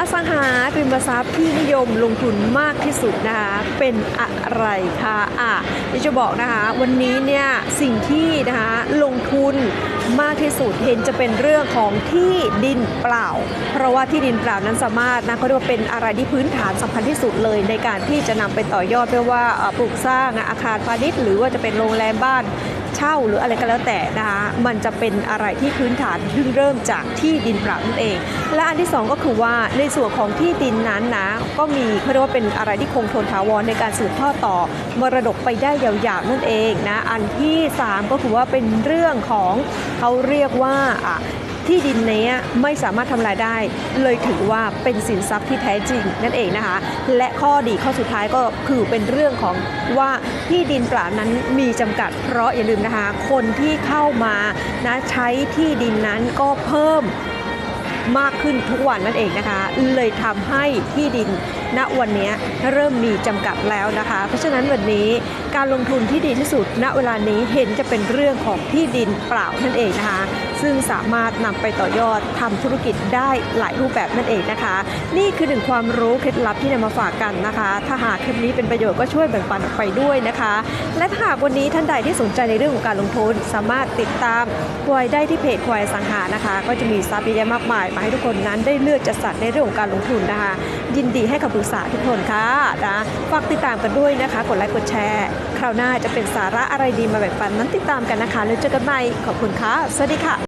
อสังหาริมทรัพย์ที่นิยมลงทุนมากที่สุดนะคะเป็นอะไรคะอะเดี๋ยวจะบอกนะคะ วันนี้เนี่ยสิ่งที่นะคะลงทุนมากที่สุดเห็นจะเป็นเรื่องของที่ดินเปล่า เพราะว่าที่ดินเปล่านั้นสามารถนะเขาเรียกว่าเป็นอะไรที่พื้นฐานสำคัญที่สุดเลยในการที่จะนำไปต่อยอดไม่ว่าอ่อปลูกสร้างอาคารพาณิชย์ หรือว่าจะเป็นโรงแรมบ้าน เช่าหรืออะไรก็แล้วแต่นะคะมันจะเป็นอะไรที่พื้นฐานซึ่งเริ่มจากที่ดินเปล่านั่นเอง และอันที่สองก็คือว่าในส่วนของที่ดินนั้นนะก็มีเขาเรียกว่าเป็นอะไรที่คงทนถาวรในการสืบทอดต่อมรดกไปได้ยาวๆนั่นเองนะอันที่สามก็คือว่าเป็นเรื่องของเขาเรียกว่าอะ ที่ดินนี้ไม่สามารถทำลายได้ เลยถือว่าเป็นสินทรัพย์ที่แท้จริงนั่นเองนะคะ และข้อดีข้อสุดท้ายก็คือเป็นเรื่องของว่าที่ดินเปล่านั้นมีจำกัด เพราะอย่าลืมนะคะ คนที่เข้ามานะใช้ที่ดินนั้นก็เพิ่ม มากขึ้นทุกวันนั่นเองนะคะ เลยทำให้ที่ดินณวันนี้เริ่มมีจำกัดแล้วนะคะ เพราะฉะนั้นวันนี้การลงทุนที่ดีที่สุด ณเวลานี้เห็นจะเป็นเรื่องของที่ดินเปล่านั่นเองนะคะ ซึ่งสามารถนำไปต่อยอดทำธุรกิจได้หลายรูปแบบนั่นเองนะคะ นี่คือหนึ่งความรู้เคล็ดลับที่นำมาฝากกันนะคะ ถ้าหากคลิปนี้เป็นประโยชน์ก็ช่วยแบ่งปันออกไปด้วยนะคะ และถ้าหากวันนี้ท่านใดที่สนใจในเรื่องของการลงทุน สามารถติดตามควายได้ที่เพจควายสังหานะคะ ก็จะมีทรัพย์เยอะแยะมากมายมาให้ทุกคนนั้นได้เลือกจัดสรรในเรื่องของการลงทุนนะคะ ยินดีให้คำปรึกษาทุกคนค่ะนะฝากติดตามกันด้วยนะคะ กดไลค์กดแชร์คราวหน้าจะเป็นสาระอะไรดีมาแบ่งปันนั้นติดตามกันนะคะแล้วเจอกันใหม่ขอบคุณค่ะสวัสดีค่ะ